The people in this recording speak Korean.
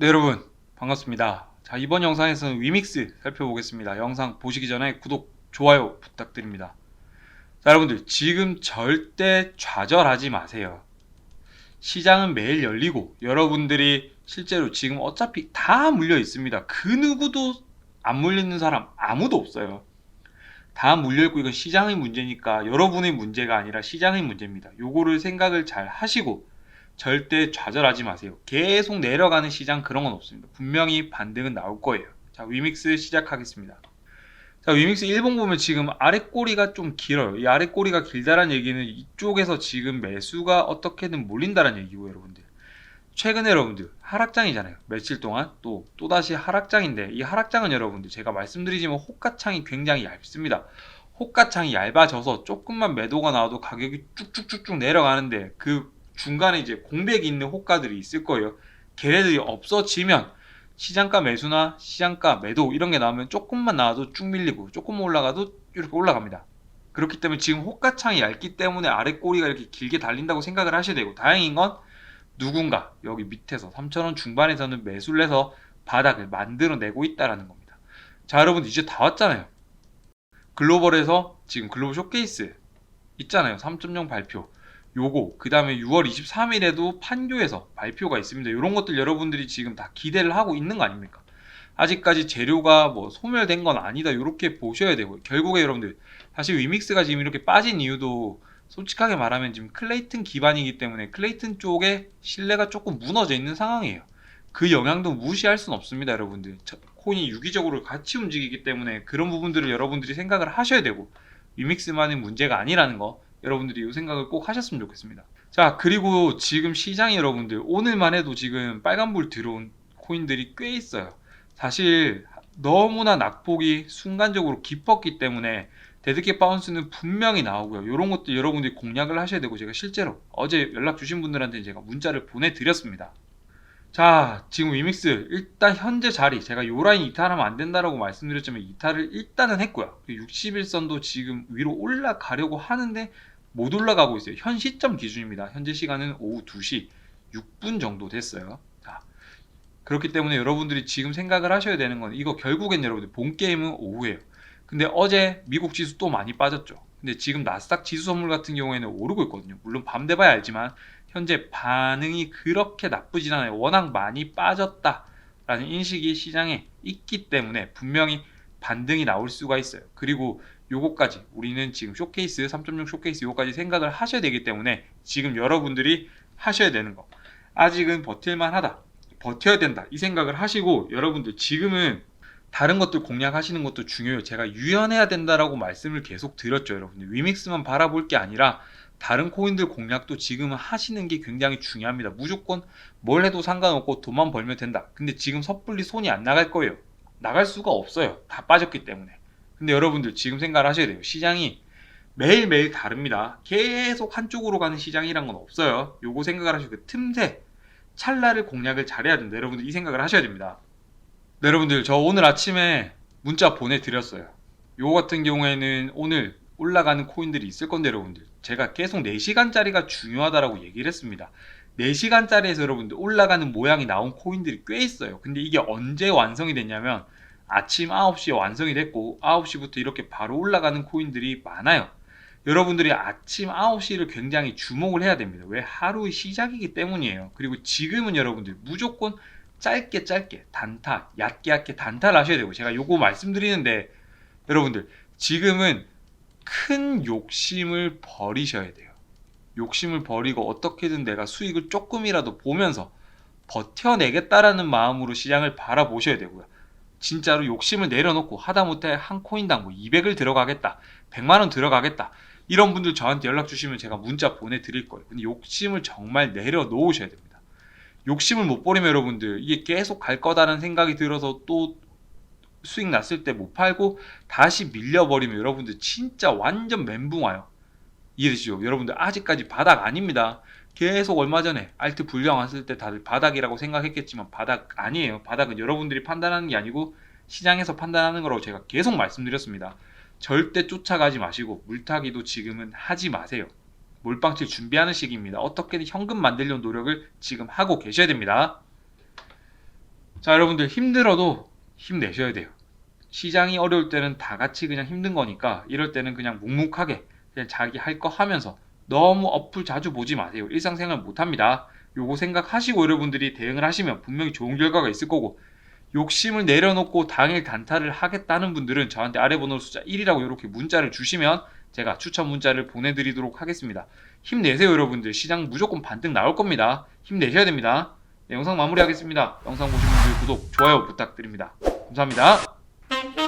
네 여러분 반갑습니다. 자 이번 영상에서는 위믹스 살펴보겠습니다. 영상 보시기 전에 구독, 좋아요 부탁드립니다. 자 여러분들 지금 절대 좌절하지 마세요. 시장은 매일 열리고 여러분들이 실제로 지금 어차피 다 물려 있습니다. 그 누구도 안 물리는 사람 아무도 없어요. 다 물려있고 이건 시장의 문제니까 여러분의 문제가 아니라 시장의 문제입니다. 요거를 생각을 잘 하시고 절대 좌절하지 마세요. 계속 내려가는 시장 그런 건 없습니다. 분명히 반등은 나올 거예요. 자, 위믹스 시작하겠습니다. 자, 위믹스 일봉 보면 지금 아래 꼬리가 좀 길어요. 이 아래 꼬리가 길다는 얘기는 이쪽에서 지금 매수가 어떻게든 몰린다는 얘기고 여러분들. 최근에 여러분들 하락장이잖아요. 며칠 동안 또 또다시 하락장인데 이 하락장은 여러분들 제가 말씀드리지만 호가창이 굉장히 얇습니다. 호가창이 얇아져서 조금만 매도가 나와도 가격이 쭉쭉쭉쭉 내려가는데 그 중간에 이제 공백이 있는 호가들이 있을 거예요. 걔네들이 없어지면 시장가 매수나 시장가 매도 이런 게 나오면 조금만 나와도 쭉 밀리고 조금만 올라가도 이렇게 올라갑니다. 그렇기 때문에 지금 호가창이 얇기 때문에 아래 꼬리가 이렇게 길게 달린다고 생각을 하셔야 되고 다행인 건 누군가 여기 밑에서 3천원 중반에서는 매수를 해서 바닥을 만들어내고 있다라는 겁니다. 자 여러분들 이제 다 왔잖아요. 글로벌에서 지금 글로벌 쇼케이스 있잖아요. 3.0 발표. 요거 그 다음에 6월 23일에도 판교에서 발표가 있습니다. 이런 것들 여러분들이 지금 다 기대를 하고 있는 거 아닙니까? 아직까지 재료가 뭐 소멸된 건 아니다 이렇게 보셔야 되고 결국에 여러분들 사실 위믹스가 지금 이렇게 빠진 이유도 솔직하게 말하면 지금 클레이튼 기반이기 때문에 클레이튼 쪽에 신뢰가 조금 무너져 있는 상황이에요. 그 영향도 무시할 수는 없습니다, 여러분들. 저- 코인이 유기적으로 같이 움직이기 때문에 그런 부분들을 여러분들이 생각을 하셔야 되고 위믹스만의 문제가 아니라는 거 여러분들이 이 생각을 꼭 하셨으면 좋겠습니다. 자, 그리고 지금 시장이 여러분들 오늘만 해도 지금 빨간불 들어온 코인들이 꽤 있어요. 사실 너무나 낙폭이 순간적으로 깊었기 때문에 데드캣 바운스는 분명히 나오고요. 이런 것도 여러분들이 공략을 하셔야 되고 제가 실제로 어제 연락 주신 분들한테 제가 문자를 보내드렸습니다. 자, 지금 위믹스 일단 현재 자리 제가 요 라인 이탈하면 안 된다라고 말씀드렸지만 이탈을 일단은 했고요. 60일선도 지금 위로 올라가려고 하는데 못 올라가고 있어요. 현 시점 기준입니다. 현재 시간은 오후 2시 6분 정도 됐어요. 자, 그렇기 때문에 여러분들이 지금 생각을 하셔야 되는 건 이거 결국엔 여러분들 본 게임은 오후예요. 근데 어제 미국 지수 또 많이 빠졌죠. 근데 지금 나스닥 지수 선물 같은 경우에는 오르고 있거든요. 물론 밤 돼봐야 알지만 현재 반응이 그렇게 나쁘진 않아요. 워낙 많이 빠졌다라는 인식이 시장에 있기 때문에 분명히 반등이 나올 수가 있어요. 그리고 요거까지 우리는 지금 쇼케이스 3.6 쇼케이스 요거까지 생각을 하셔야 되기 때문에 지금 여러분들이 하셔야 되는 거 아직은 버틸만 하다 버텨야 된다 이 생각을 하시고 여러분들 지금은 다른 것들 공략하시는 것도 중요해요 제가 유연해야 된다라고 말씀을 계속 드렸죠 여러분들 위믹스만 바라볼 게 아니라 다른 코인들 공략도 지금은 하시는 게 굉장히 중요합니다 무조건 뭘 해도 상관없고 돈만 벌면 된다 근데 지금 섣불리 손이 안 나갈 거예요 나갈 수가 없어요 다 빠졌기 때문에 근데 여러분들 지금 생각을 하셔야 돼요. 시장이 매일매일 다릅니다. 계속 한쪽으로 가는 시장이란 건 없어요. 요거 생각을 하시고 그 틈새 찰나를 공략을 잘해야 된다. 여러분들 이 생각을 하셔야 됩니다. 네, 여러분들 저 오늘 아침에 문자 보내드렸어요. 요거 같은 경우에는 오늘 올라가는 코인들이 있을 건데 여러분들 제가 계속 4시간짜리가 중요하다라고 얘기를 했습니다. 4시간짜리에서 여러분들 올라가는 모양이 나온 코인들이 꽤 있어요. 근데 이게 언제 완성이 됐냐면 아침 9시에 완성이 됐고 9시부터 이렇게 바로 올라가는 코인들이 많아요. 여러분들이 아침 9시를 굉장히 주목을 해야 됩니다. 왜? 하루의 시작이기 때문이에요. 그리고 지금은 여러분들 무조건 짧게 짧게 단타, 얕게 얕게 단타를 하셔야 되고 제가 요거 말씀드리는데 여러분들 지금은 큰 욕심을 버리셔야 돼요. 욕심을 버리고 어떻게든 내가 수익을 조금이라도 보면서 버텨내겠다라는 마음으로 시장을 바라보셔야 되고요. 진짜로 욕심을 내려놓고 하다못해 한 코인당 뭐 200을 들어가겠다, 100만 원 들어가겠다 이런 분들 저한테 연락 주시면 제가 문자 보내드릴 거예요. 근데 욕심을 정말 내려놓으셔야 됩니다. 욕심을 못 버리면 여러분들 이게 계속 갈 거다라는 생각이 들어서 또 수익 났을 때 못 팔고 다시 밀려버리면 여러분들 진짜 완전 멘붕 와요. 이해되시죠? 여러분들 아직까지 바닥 아닙니다. 계속 얼마 전에 알트 불량 왔을 때 다들 바닥이라고 생각했겠지만 바닥 아니에요. 바닥은 여러분들이 판단하는 게 아니고 시장에서 판단하는 거라고 제가 계속 말씀드렸습니다. 절대 쫓아가지 마시고 물타기도 지금은 하지 마세요. 몰빵칠 준비하는 시기입니다. 어떻게든 현금 만들려는 노력을 지금 하고 계셔야 됩니다. 자, 여러분들 힘들어도 힘내셔야 돼요. 시장이 어려울 때는 다 같이 그냥 힘든 거니까 이럴 때는 그냥 묵묵하게 그냥 자기 할 거 하면서 너무 어플 자주 보지 마세요. 일상생활 못 합니다. 요거 생각하시고 여러분들이 대응을 하시면 분명히 좋은 결과가 있을 거고 욕심을 내려놓고 당일 단타를 하겠다는 분들은 저한테 아래 번호 숫자 1이라고 이렇게 문자를 주시면 제가 추천 문자를 보내드리도록 하겠습니다. 힘내세요 여러분들 시장 무조건 반등 나올 겁니다. 힘내셔야 됩니다. 네, 영상 마무리하겠습니다. 영상 보신 분들 구독, 좋아요 부탁드립니다. 감사합니다.